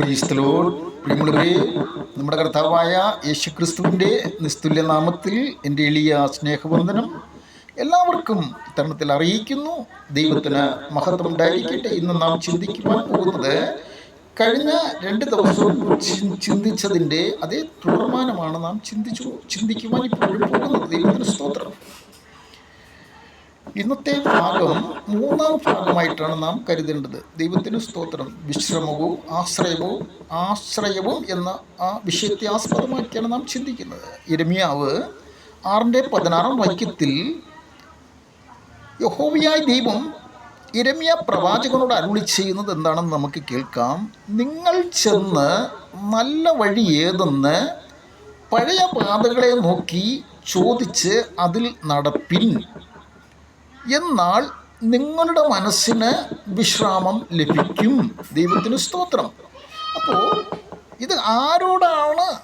പ്രിയമുള്ളവരെ നമ്മുടെ കർത്താവായ യേശുക്രിസ്തുവിന്റെ നിസ്തുല്യ നാമത്തിൽ എന്റെ എളിയ സ്നേഹവന്ദനം എല്ലാവർക്കും ഇത്തരണത്തിൽ അറിയിക്കുന്നു. ദൈവത്തിന് മഹത്വം ഉണ്ടായിരിക്കട്ടെ ഇന്ന് നാം ചിന്തിക്കുവാൻ പോകുന്നത് കഴിഞ്ഞ രണ്ട് ദിവസവും ചിന്തിച്ചതിന്റെ അതേ തുടർമാനമാണ് നാം ചിന്തിച്ചു ചിന്തിക്കുവാൻ ഇപ്പോഴും പോകുന്നത്. ദൈവത്തിന് സ്തോത്രം. ഇന്നത്തെ ഭാഗം മൂന്നാം ഭാഗമായിട്ടാണ് നാം കരുതേണ്ടത്. ദൈവത്തിന് സ്തോത്രം. വിശ്രമവും ആശ്രയവും ആശ്രയവും എന്ന ആ വിഷയത്തെ ആസ്പദമാക്കിയാണ് നാം ചിന്തിക്കുന്നത്. ഇരമിയാവ് ആറിന്റെ പതിനാറാം വാക്യത്തിൽ യഹോവിയായ ദൈവം ഇരമിയ പ്രവാചകനോട് അരുളി ചെയ്യുന്നത് എന്താണെന്ന് നമുക്ക് കേൾക്കാം. നിങ്ങൾ ചെന്ന് നല്ല വഴി ഏതെന്ന് പഴയ പാതകളെ നോക്കി ചോദിച്ച് അതിൽ നടപ്പിൻ. എന്നാൽ നിങ്ങളുടെ മനസ്സിന് വിശ്രാമം ലഭിക്കും. ദൈവത്തിന് സ്തോത്രം. അപ്പോൾ ഇത് ആരോടാണ്?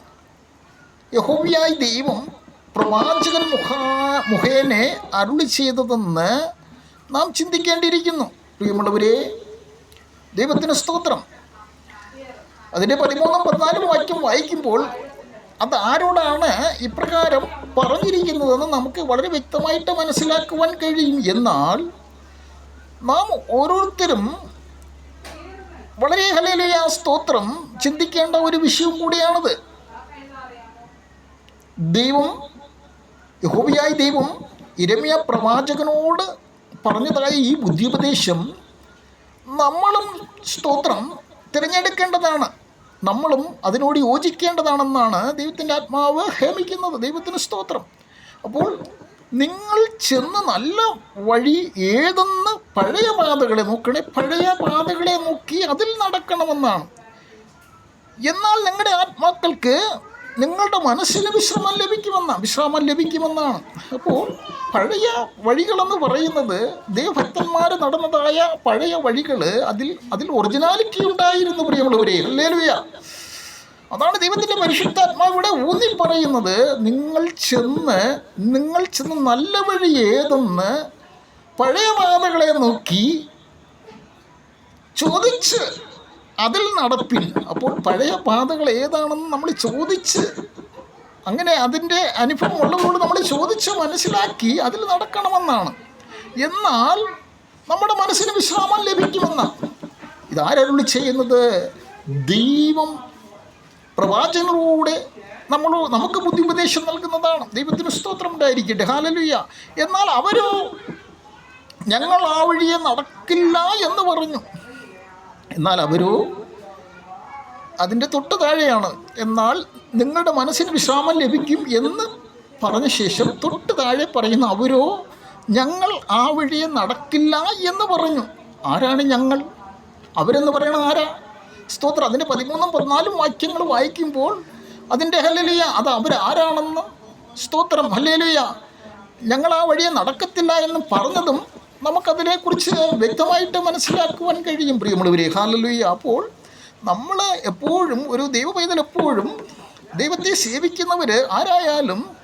യഹോവയായ ദൈവം പ്രവാചകൻ മുഖാ മുഖേനെ അരുളി ചെയ്തതെന്ന് നാം ചിന്തിക്കേണ്ടിയിരിക്കുന്നു. പ്രിയമുള്ളവരെ ദൈവത്തിന് സ്തോത്രം. അതിന്റെ പതിമൂന്നും പതിനാലും വാക്യം വായിക്കുമ്പോൾ അത് ആരോടാണ് ഇപ്രകാരം പറഞ്ഞിരിക്കുന്നതെന്ന് നമുക്ക് വളരെ വ്യക്തമായിട്ട് മനസ്സിലാക്കുവാൻ കഴിയും. എന്നാൽ നാം ഓരോരുത്തരും വളരെ ഹലേലയ സ്തോത്രം ചിന്തിക്കേണ്ട ഒരു വിഷയം കൂടിയാണത്. ദൈവം യഹോബിയായ ദൈവം ഇരമ്യ പ്രവാചകനോട് പറഞ്ഞതായ ഈ ബുദ്ധിയുപദേശം നമ്മളും സ്തോത്രം തിരഞ്ഞെടുക്കേണ്ടതാണ്. നമ്മളും അതിനോട് യോജിക്കേണ്ടതാണെന്നാണ് ദൈവത്തിന്റെ ആത്മാവ് ഹേമിക്കുന്നത്. ദൈവത്തിന് സ്തോത്രം. അപ്പോൾ നിങ്ങൾ ചെന്ന് നല്ല വഴി ഏതെന്ന് പഴയ പാതകളെ നോക്കണേ. പഴയ പാതകളെ നോക്കി അതിൽ നടക്കണമെന്നാണ്. എന്നാൽ നിങ്ങളുടെ ആത്മാക്കൾക്ക് നിങ്ങളുടെ മനസ്സിന് വിശ്രമം ലഭിക്കുമെന്നാണ് വിശ്രമം ലഭിക്കുമെന്നാണ്. അപ്പോൾ പഴയ വഴികളെന്ന് പറയുന്നത് ദേവഭക്തന്മാർ നടന്നതായ പഴയ വഴികൾ അതിൽ അതിൽ ഒറിജിനാലിറ്റി ഉണ്ടായിരുന്നു പ്രിയമുള്ളവരെ. അല്ലേലുയ അതാണ് ദൈവത്തിന്റെ ഇവിടെ ഊന്നി പറയുന്നത്. നിങ്ങൾ ചെന്ന് നിങ്ങൾ ചെന്ന് നല്ല വഴി ഏതെന്ന് പഴയ മാതകളെ നോക്കി ചോദിച്ച് അതിൽ നടപ്പിൽ. അപ്പോൾ പഴയ പാതകൾ ഏതാണെന്ന് നമ്മൾ ചോദിച്ച് അങ്ങനെ അതിന്റെ അനുഭവം ഉള്ളതുകൊണ്ട് നമ്മൾ ചോദിച്ച് മനസ്സിലാക്കി അതിൽ നടക്കണമെന്നാണ്. എന്നാൽ നമ്മുടെ മനസ്സിന് വിശ്രാമം ലഭിക്കുമെന്നാണ്. ഇതാരരുളി ചെയ്യുന്നത്? ദൈവം പ്രവാചകനിലൂടെ നമ്മൾ നമുക്ക് ബുദ്ധി ഉപദേശം നൽകുന്നതാണ്. ദൈവത്തിന് സ്തോത്രം ഉണ്ടായിരിക്കട്ടെ. ഹാലലുയ്യ എന്നാൽ അവരോ ഞങ്ങൾ ആ വഴിയെ നടക്കില്ല എന്ന് പറഞ്ഞു. എന്നാൽ അവരോ അതിന്റെ തൊട്ട് താഴെയാണ്. എന്നാൽ നിങ്ങളുടെ മനസ്സിന് വിശ്രാമം ലഭിക്കും എന്ന് പറഞ്ഞ ശേഷം തൊട്ട് താഴെ പറയുന്ന അവരോ ഞങ്ങൾ ആ വഴിയെ നടക്കില്ല എന്ന് പറഞ്ഞു. ആരാണ് ഞങ്ങൾ? അവരെന്ന് പറയണത് ആരാ? സ്തോത്രം. അതിന്റെ പതിമൂന്നും പതിനാലും വാക്യങ്ങൾ വായിക്കുമ്പോൾ അതിന്റെ ഹല്ലേലൂയ അത് അവരാരാണെന്ന് സ്തോത്രം. ഹല്ലേലൂയ. ഞങ്ങൾ ആ വഴിയെ നടക്കത്തില്ല എന്ന് പറഞ്ഞതും നമുക്കതിനെക്കുറിച്ച് വ്യക്തമായിട്ട് മനസ്സിലാക്കുവാൻ കഴിയും പ്രിയമുള്ളവരെ. ഹാലലുയ്യ അപ്പോൾ നമ്മൾ എപ്പോഴും ഒരു ദൈവ എപ്പോഴും ദൈവത്തെ സേവിക്കുന്നവർ ആരായാലും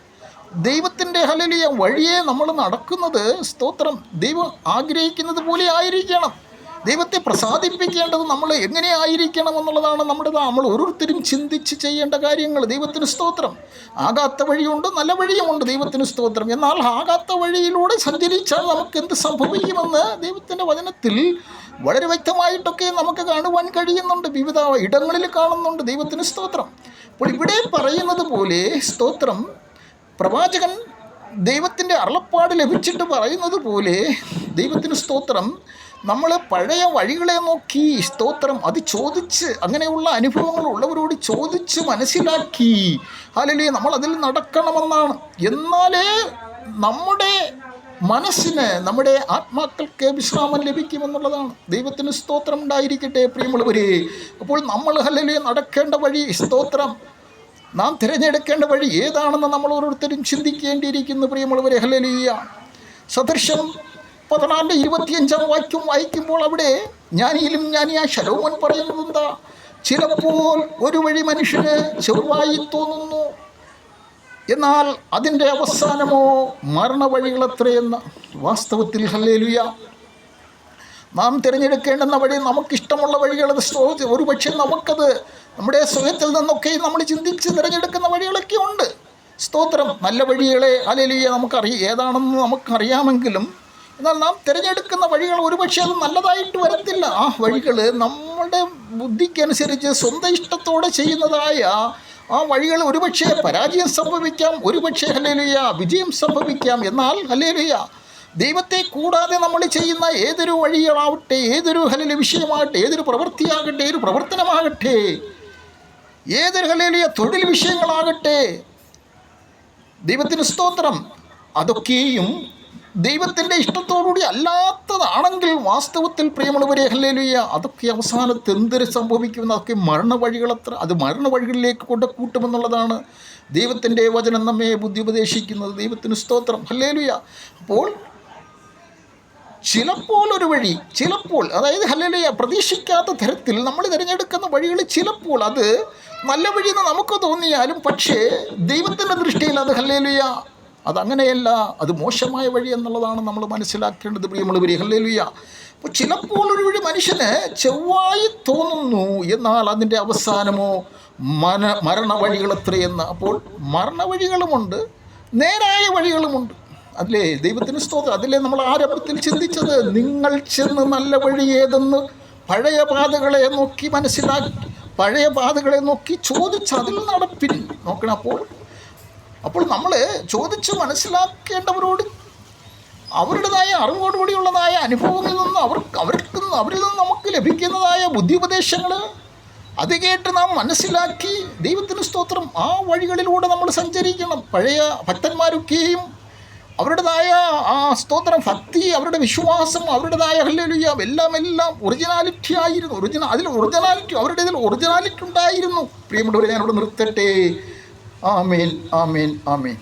ദൈവത്തിന്റെ ഹലലിയ വഴിയെ നമ്മൾ നടക്കുന്നത് സ്തോത്രം. ദൈവം ആഗ്രഹിക്കുന്നത് പോലെ ആയിരിക്കണം. ദൈവത്തെ പ്രസാദിപ്പിക്കേണ്ടത് നമ്മൾ എങ്ങനെയായിരിക്കണം എന്നുള്ളതാണ് നമ്മുടെ നമ്മൾ ഓരോരുത്തരും ചിന്തിച്ച് ചെയ്യേണ്ട കാര്യങ്ങൾ. ദൈവത്തിന് സ്തോത്രം. ആകാത്ത വഴിയുണ്ട് നല്ല വഴിയുമുണ്ട് ദൈവത്തിന് സ്തോത്രം. എന്നാൽ ആകാത്ത വഴിയിലൂടെ സഞ്ചരിച്ചാൽ നമുക്ക് എന്ത് സംഭവിക്കുമെന്ന് ദൈവത്തിന്റെ വചനത്തിൽ വളരെ വ്യക്തമായിട്ടൊക്കെ നമുക്ക് കാണുവാൻ കഴിയുന്നുണ്ട്. വിവിധ ഇടങ്ങളിൽ കാണുന്നുണ്ട് ദൈവത്തിന് സ്തോത്രം. അപ്പോൾ ഇവിടെ പറയുന്നത് പോലെ സ്തോത്രം പ്രവാചകൻ ദൈവത്തിന്റെ അറളപ്പാട് ലഭിച്ചിട്ട് പറയുന്നത് പോലെ ദൈവത്തിന് സ്തോത്രം നമ്മൾ പഴയ വഴികളെ നോക്കി സ്തോത്രം അത് ചോദിച്ച് അങ്ങനെയുള്ള അനുഭവങ്ങൾ ഉള്ളവരോട് ചോദിച്ച് മനസ്സിലാക്കി. അല്ലെങ്കിൽ നമ്മൾ അതിൽ നടക്കണമെന്നാണ്. എന്നാലേ നമ്മുടെ മനസ്സിന് നമ്മുടെ ആത്മാക്കൾക്ക് വിശ്രാമം ലഭിക്കുമെന്നുള്ളതാണ്. ദൈവത്തിന് സ്തോത്രം ഉണ്ടായിരിക്കട്ടെ പ്രിയമുള്ളവരെ. അപ്പോൾ നമ്മൾ അല്ലെങ്കിൽ നടക്കേണ്ട വഴി സ്തോത്രം. നാം തിരഞ്ഞെടുക്കേണ്ട വഴി ഏതാണെന്ന് നമ്മൾ ഓരോരുത്തരും ചിന്തിക്കേണ്ടിയിരിക്കുന്നു പ്രിയമുള്ളവരെ. ഹലലിയ സദൃശം പതിനാലിന്റെ ഇരുപത്തിയഞ്ചാം വാക്യം വായിക്കുമ്പോൾ അവിടെ ജ്ഞാനിയിലും ശലോമൻ പറയുന്നത് എന്താ ചിലപ്പോൾ ഒരു വഴി മനുഷ്യന് ചെറുവായി തോന്നുന്നു. എന്നാൽ അതിന്റെ അവസാനമോ മരണവഴികളത്രയെന്ന് വാസ്തവത്തിൽ ഹല്ലേലുയ. നാം തിരഞ്ഞെടുക്കേണ്ടുന്ന വഴി നമുക്കിഷ്ടമുള്ള വഴികളത് സ്തോ- ഒരു പക്ഷേ നമുക്കത് നമ്മുടെ സ്വയത്തിൽ നിന്നൊക്കെ നമ്മൾ ചിന്തിച്ച് തിരഞ്ഞെടുക്കുന്ന വഴികളൊക്കെ ഉണ്ട് സ്തോത്രം നല്ല വഴികളെ അല്ലെലിയ നമുക്കറിയ ഏതാണെന്ന് നമുക്കറിയാമെങ്കിലും എന്നാൽ നാം തിരഞ്ഞെടുക്കുന്ന വഴികൾ ഒരുപക്ഷെ അത് നല്ലതായിട്ട് വരത്തില്ല. ആ വഴികൾ നമ്മുടെ ബുദ്ധിക്കനുസരിച്ച് സ്വന്തം ഇഷ്ടത്തോടെ ചെയ്യുന്നതായ ആ വഴികൾ ഒരുപക്ഷെ പരാജയം സംഭവിക്കാം ഒരുപക്ഷെ ഹല്ലേലൂയ വിജയം സംഭവിക്കാം. എന്നാൽ ഹല്ലേലൂയ ദൈവത്തെ കൂടാതെ നമ്മൾ ചെയ്യുന്ന ഏതൊരു വഴികളാവട്ടെ ഏതൊരു ഹല്ലേലൂയ വിഷയമാകട്ടെ ഏതൊരു പ്രവൃത്തിയാകട്ടെ ഏതൊരു പ്രവർത്തനമാകട്ടെ ഏതൊരു ഹലേലിയ തൊഴിൽ വിഷയങ്ങളാകട്ടെ ദൈവത്തിന് സ്തോത്രം. അതൊക്കെയും ദൈവത്തിന്റെ ഇഷ്ടത്തോടുകൂടി അല്ലാത്തതാണെങ്കിൽ വാസ്തവത്തിൽ പ്രിയമുള്ളവരെ ഹല്ലേലൂയ. അതൊക്കെ അവസാനത്ത് എന്തൊരു സംഭവിക്കുമെന്ന് അതൊക്കെ മരണ വഴികളത്ര അത് മരണവഴികളിലേക്ക് കൊണ്ട് കൂട്ടുമെന്നുള്ളതാണ് ദൈവത്തിന്റെ വചനം നമ്മെ ബുദ്ധി ഉപദേശിക്കുന്നത് ദൈവത്തിന് സ്തോത്രം. ഹല്ലേലുയ്യ അപ്പോൾ ചിലപ്പോൾ ഒരു വഴി ചിലപ്പോൾ അതായത് ഹല്ലേലൂയ പ്രതീക്ഷിക്കാത്ത തരത്തിൽ നമ്മൾ തിരഞ്ഞെടുക്കുന്ന വഴികൾ ചിലപ്പോൾ അത് നല്ല വഴിയെന്ന് നമുക്ക് തോന്നിയാലും പക്ഷേ ദൈവത്തിന്റെ ദൃഷ്ടിയിൽ അത് ഹല്ലേലൂയ അതങ്ങനെയല്ല അത് മോശമായ വഴി എന്നുള്ളതാണ് നമ്മൾ മനസ്സിലാക്കേണ്ടത് പ്രിയമുള്ളവരെ ഹല്ലേലൂയ. അപ്പോൾ ചിലപ്പോൾ ഒരു വഴി മനുഷ്യന് ചെവ്വായി തോന്നുന്നു എന്നാൽ അതിന്റെ അവസാനമോ മന മരണ വഴികളത്രയെന്ന് അപ്പോൾ മരണവഴികളുമുണ്ട് നേരായ വഴികളുമുണ്ട്. അതിലേ ദൈവത്തിന് സ്തോത്രം. അതിലേ നമ്മൾ ആരംഭത്തിൽ ചിന്തിച്ചത്? നിങ്ങൾ ചെന്ന് നല്ല വഴി ഏതെന്ന് പഴയ പാതകളെ നോക്കി മനസ്സിലാക്കി പഴയ പാതകളെ നോക്കി ചോദിച്ച് അതിൽ നടപ്പിൽ. നോക്കണം അപ്പോൾ അപ്പോൾ നമ്മൾ ചോദിച്ച് മനസ്സിലാക്കേണ്ടവരോട് അവരുടേതായ അറിവോടുകൂടിയുള്ളതായ അനുഭവങ്ങളിൽ നിന്ന് അവർക്ക് അവർക്ക് അവരിൽ നിന്ന് നമുക്ക് ലഭിക്കുന്നതായ ബുദ്ധി ഉപദേശങ്ങൾ അത് കേട്ട് നാം മനസ്സിലാക്കി ദൈവത്തിന് സ്തോത്രം ആ വഴികളിലൂടെ നമ്മൾ സഞ്ചരിക്കണം. പഴയ ഭക്തന്മാരൊക്കെയും അവരുടേതായ ആ സ്തോത്രം ഭക്തി അവരുടെ വിശ്വാസം അവരുടേതായ ഹല്ലേലൂയ എല്ലാം എല്ലാം ഒറിജിനാലിറ്റി ആയിരുന്നു. ഒറിജിനൽ അതിൽ ഒറിജിനാലിറ്റി അവരുടെ ഇതിൽ ഒറിജിനാലിറ്റി ഉണ്ടായിരുന്നു. പ്രിയമുള്ളവരെ ഞാനിവിടെ നിർത്തട്ടെ. ஆமீன் ஆமீன் ஆமீன்.